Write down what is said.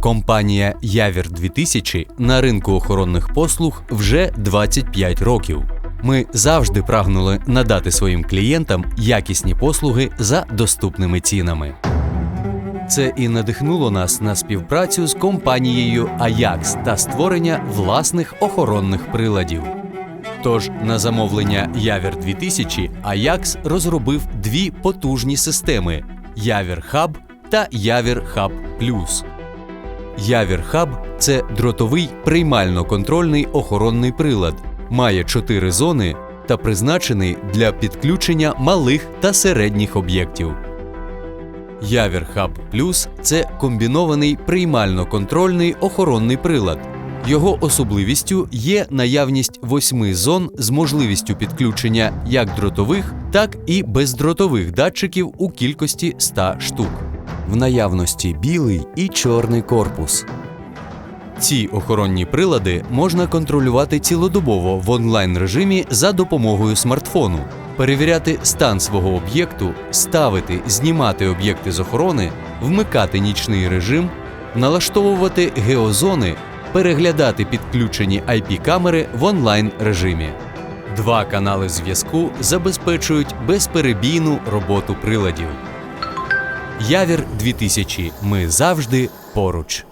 Компанія Явір 2000 на ринку охоронних послуг вже 25 років. Ми завжди прагнули надати своїм клієнтам якісні послуги за доступними цінами. Це і надихнуло нас на співпрацю з компанією Ajax та створення власних охоронних приладів. Тож на замовлення Явір 2000 Ajax розробив дві потужні системи: Явір Hub та Явір Hub Plus. Явір Hub – це дротовий приймально-контрольний охоронний прилад, має чотири зони та призначений для підключення малих та середніх об'єктів. Явір Hub Plus – це комбінований приймально-контрольний охоронний прилад. Його особливістю є наявність восьми зон з можливістю підключення як дротових, так і бездротових датчиків у кількості 100 штук. В наявності білий і чорний корпус. Ці охоронні прилади можна контролювати цілодобово в онлайн режимі за допомогою смартфону, перевіряти стан свого об'єкту, ставити, знімати об'єкти з охорони, вмикати нічний режим, налаштовувати геозони, переглядати підключені IP-камери в онлайн режимі. Два канали зв'язку забезпечують безперебійну роботу приладів. Явір 2000. Ми завжди поруч.